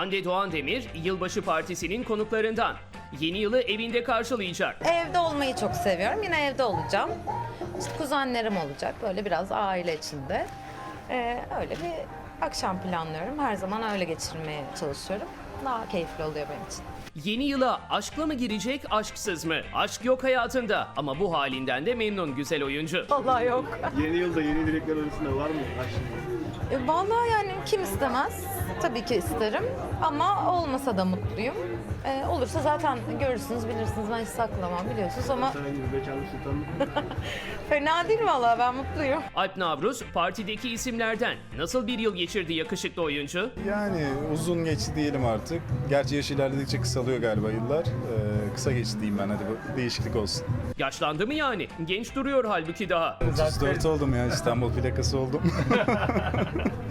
Hande Doğan Demir, yılbaşı partisinin konuklarından. Yeni yılı evinde karşılayacak. Evde olmayı çok seviyorum. Yine evde olacağım. İşte kuzenlerim olacak. Böyle biraz aile içinde. Ee, öyle bir akşam planlıyorum. Her zaman öyle geçirmeye çalışıyorum. Daha keyifli oluyor benim için. Yeni yıla aşkla mı girecek, aşksız mı? Aşk yok hayatında ama bu halinden de memnun güzel oyuncu. Vallahi yok. Yeni yılda yeni dilekler arasında var mı? Aşk? E, Vallahi yani kim istemez? Tabii ki isterim. Ama olmasa da mutluyum. Ee, olursa zaten görürsünüz, bilirsiniz. Ben hiç saklamam biliyorsunuz ama Sana gibi bekarlık sultanlık. fena değil vallahi ben mutluyum. Alp Navruz, partideki isimlerden nasıl bir yıl geçirdi yakışıklı oyuncu? Yani uzun geçti diyelim artık. Gerçi yaş ilerledikçe kısalıyor galiba yıllar. Ee, kısa geçti diyeyim ben hadi bu değişiklik olsun. Yaşlandı mı yani? Genç duruyor halbuki daha. 34 oldum ya İstanbul plakası oldum.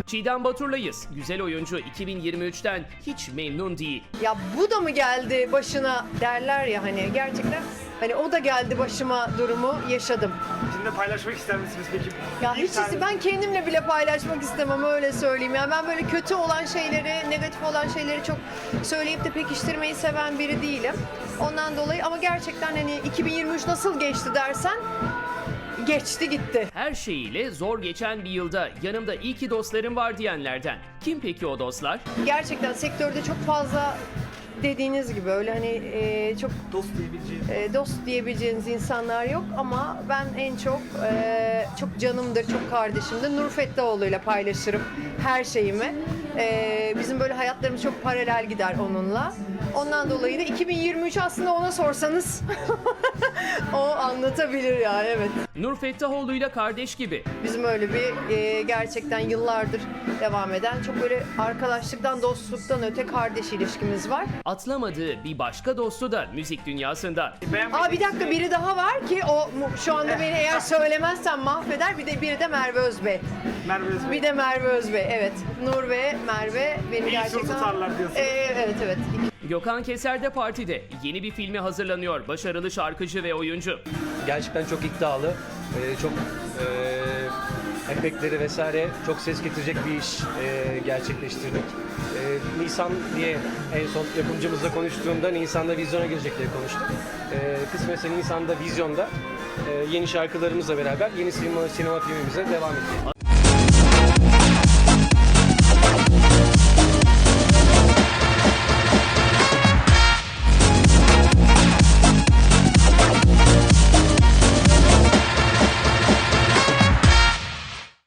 Çiğdem Batur'layız. Güzel oyuncu 2023'ten hiç memnun değil. Ya bu da mı geldi başına derler ya hani gerçekten hani o da geldi başıma durumu yaşadım. Şimdi paylaşmak ister misiniz peki? Ya Bir hiç tane- ben kendimle bile paylaşmak istemem öyle söyleyeyim. Yani ben böyle kötü olan şeyleri, negatif olan şeyleri çok söyleyip de pekiştirmeyi seven biri değilim. Ondan dolayı ama gerçekten hani 2023 nasıl geçti dersen geçti gitti. Her şeyiyle zor geçen bir yılda yanımda iyi ki dostlarım var diyenlerden. Kim peki o dostlar? Gerçekten sektörde çok fazla dediğiniz gibi öyle hani e, çok Dost diyebileceğin. e, dost diyebileceğiniz insanlar yok ama ben en çok e, çok canımdır, çok kardeşimdir. Nur Fettaoğlu'yla paylaşırım her şeyimi. E, bizim böyle hayatlarımız çok paralel gider onunla. Ondan dolayı da 2023 aslında ona sorsanız o anlatabilir yani evet. Nur Fettahoğlu'yla kardeş gibi. Bizim öyle bir e, gerçekten yıllardır devam eden çok böyle arkadaşlıktan, dostluktan öte kardeş ilişkimiz var. Atlamadığı bir başka dostu da müzik dünyasından. Aa bir dakika biri daha var ki o mu- şu anda beni eğer söylemezsem mahveder. Bir de biri de Merve Özbey. Merve Özbey. Bir de Merve Özbey. Evet. Nur ve Merve beni İyi gerçekten tutarlar diyorsun. Ee, evet evet. Gökhan Keser de partide. Yeni bir filmi hazırlanıyor. Başarılı şarkıcı ve oyuncu. gerçekten çok iddialı, e, çok e, efektleri vesaire çok ses getirecek bir iş e, gerçekleştirdik. E, Nisan diye en son yapımcımızla konuştuğumda Nisan'da vizyona girecek diye konuştuk. E, kısmetse Nisan'da vizyonda e, yeni şarkılarımızla beraber yeni sinema, sinema filmimize devam edeceğiz.